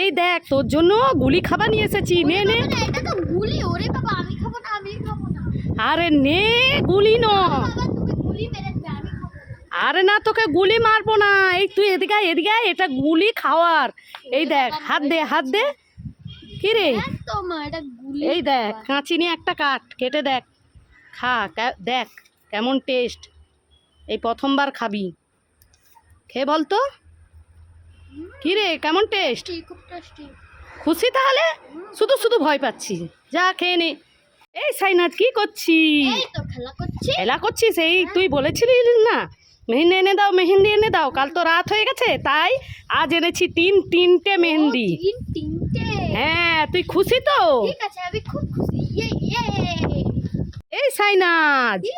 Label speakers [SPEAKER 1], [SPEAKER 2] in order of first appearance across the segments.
[SPEAKER 1] এই দেখ তোর জন্য গুলি খাবার নিয়ে এসেছি নে নে।
[SPEAKER 2] এটা তো গুলি ওরে বাবা আমি খাব না আমি খাব না।
[SPEAKER 1] আরে নে গুলি ন। আরে না। তোকে গুলি মারবো না। এই তুই এদিকে এদিকে এটা গুলি খাওয়ার। এই দেখ হাত দে হাত দে। কি রে? এই দেখ কাঁচি নিয়ে একটা কাট কেটে দেখ। খা দেখ কেমন টেস্ট এই প্রথমবার খাবি। খেয়ে বল তো। কি রে কেমন টেস্ট
[SPEAKER 2] খুব টেস্টি
[SPEAKER 1] খুশি তাহলে? শুধু শুধু ভয় পাচ্ছি। যা খেয়ে নে। এই সাইনাথ কি করছিস?
[SPEAKER 2] খেলা করছি।
[SPEAKER 1] খেলা করছিস? এই তুই বলেছিলি না? মেহেন্দি এনে দাও মেহেন্দি এনে দাও। কাল তো রাত হয়ে গেছে তাই আজ এনেছি তিন তিনটে মেহেন্দি। হ্যাঁ তুই খুশি তো?
[SPEAKER 2] ঠিক আছে আমি খুব খুশি। ইয়ে ইয়ে।
[SPEAKER 1] এই সাইনাথ
[SPEAKER 2] কি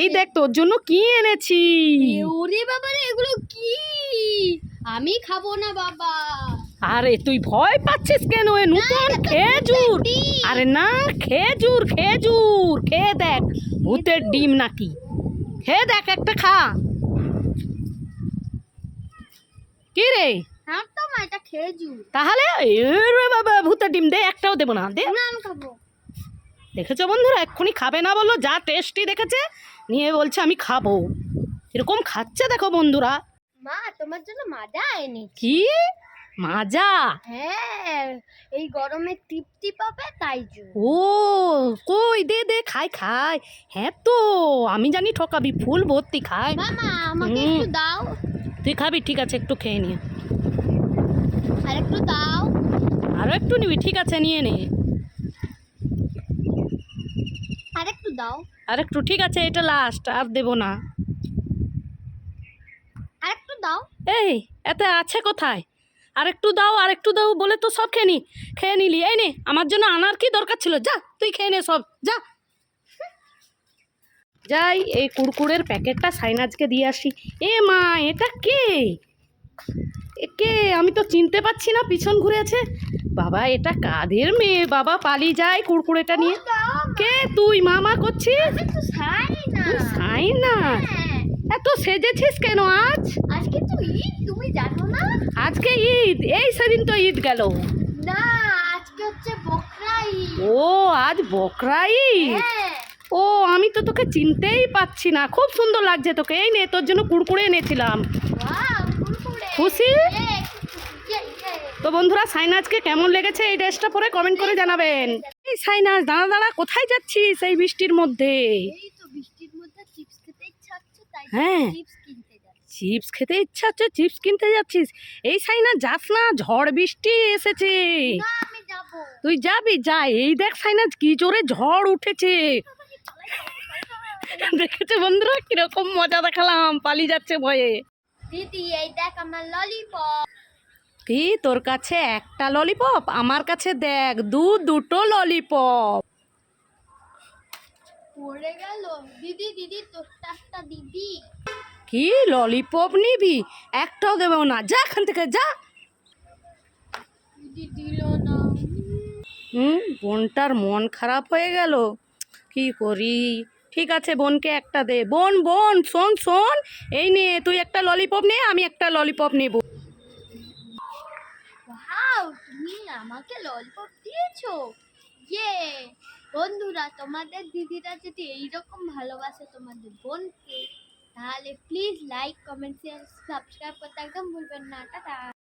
[SPEAKER 1] এই দেখ তোর জন্য কি এনেছি।
[SPEAKER 2] ওরে বাবা রে এগুলো কি? আমি খাব না বাবা।
[SPEAKER 1] আরে তুই ভয় পাচ্ছিস কেন? এ নতুন খেজুর।
[SPEAKER 2] ডিম।
[SPEAKER 1] আরে না খেজুর খেজুর। খেয়ে দেখ ভূতের ডিম নাকি। খেয়ে দেখ একটা খা। কি রে? তাহলে বাবা ভূতের ডিম দে একটাও দেবো না। দে।
[SPEAKER 2] না আমি খাব।
[SPEAKER 1] দেখেছ বন্ধুরা? এক্ষুনি খাবে না বলল যা টেস্টি দেখেছে নিয়ে বলছে আমি খাব। এরকম খাচ্ছে দেখো বন্ধুরা।
[SPEAKER 2] মা তোমার জন্য মাজা এনে
[SPEAKER 1] কি? মাজা?
[SPEAKER 2] হ্যাঁ এই গরমে তৃপ্তি পাবে তাই জন্য।
[SPEAKER 1] ও কই? দে দে খাই খাই। হ্যাঁ তো আমি জানি ঠকাবি ফুল ভর্তি খাই।
[SPEAKER 2] মামা আমাকে একটু দাও।
[SPEAKER 1] তুই খাবি ঠিক আছে একটু খেয়ে নিয়ে।
[SPEAKER 2] আর একটু দাও।
[SPEAKER 1] আরও একটু নিবি ঠিক আছে নিয়ে নে
[SPEAKER 2] আর একটু দাও।
[SPEAKER 1] আর একটু ঠিক আছে এটা লাস্ট আর দেবো না।
[SPEAKER 2] আর একটু দাও।
[SPEAKER 1] এই এতে আছে কোথায়? আর একটু দাও আর একটু দাও বলে তো সব খেয়ে নি খেয়ে নিলি। এই নে আমার জন্য আনার কি দরকার ছিল? যা তুই খেয়ে নে সব যা। যাই এই কুড়কুড়ের প্যাকেটটা সাইনাজকে দিয়ে আসি। এ মা এটা কে? কে? আমি তো চিনতে পারছি না পিছন ঘুরে আছে বাবা এটা কাদের মেয়ে? বাবা পালিয়ে যায় কুড়কুড়েটা নিয়ে। কে তুই? মামা করছিস?
[SPEAKER 2] ছাই না হ্যাঁ।
[SPEAKER 1] এত সেজেছিস কেন আজ?
[SPEAKER 2] আজকে তো ঈদ তুমি জানো না?
[SPEAKER 1] আজকে ঈদ এই সেদিন তো ঈদ গেল।
[SPEAKER 2] না আজকে হচ্ছে বকরা ঈদ।
[SPEAKER 1] ও আজ বকরা ঈদ?
[SPEAKER 2] হ্যাঁ।
[SPEAKER 1] ও আমি তো তোকে চিনতেই পাচ্ছি না। খুব সুন্দর লাগছে তোকে। এই নে তোর জন্য কুড়কুড়ে এনেছিলাম। খুশি?
[SPEAKER 2] ইয়ে।
[SPEAKER 1] তো বন্ধুরা সাইনাজকে কেমন লেগেছে? এই ড্রেসটা পরে কমেন্ট করে জানাবেন। এই সাইনাজ দাঁড়া দাঁড়া কোথায় যাচ্ছিস এই বৃষ্টির মধ্যে? হ্যাঁ।
[SPEAKER 2] চিপস
[SPEAKER 1] খেতে ইচ্ছা হচ্ছে চিপস কিনতে যাচ্ছিস? এই সাইনা যাস না ঝড় বৃষ্টি এসেছে।
[SPEAKER 2] না
[SPEAKER 1] তুই যাবি? যা এই দেখ সাইনাজ কি জোরে ঝড় উঠেছে। দেখেছে বন্ধুরা কীরকম মজা দেখালাম পালিয়ে যাচ্ছে ভয়ে।
[SPEAKER 2] দিদি এই দেখ আমার ললিপপ
[SPEAKER 1] কি তোর কাছে একটা ললিপপ আমার কাছে দেখ দু দুটো ললিপপ
[SPEAKER 2] পড়ে গেল। দিদি দিদি তোরটা একটা দিদি
[SPEAKER 1] কি ললিপপ নিবি? একটাও দেবো না। যা এখান থেকে যা।
[SPEAKER 2] দিদি দিল না।
[SPEAKER 1] হুম বোনটার মন খারাপ হয়ে গেল। কি করি? ঠিক আছে বোনকে একটা দে। বোন বোন শোন শোন। এই নে তুই একটা ললিপপ নে আমি একটা ললিপপ নেব।
[SPEAKER 2] তুমি আমাকে ললিপপ দিয়েছ? ইয়ে বন্ধুরা, তোমাদের দিদিরা যদি এইরকম ভালোবাসে তোমাদের বোনকে, তাহলে please like comment share subscribe করতে একদম ভুলবেন না। টাটা!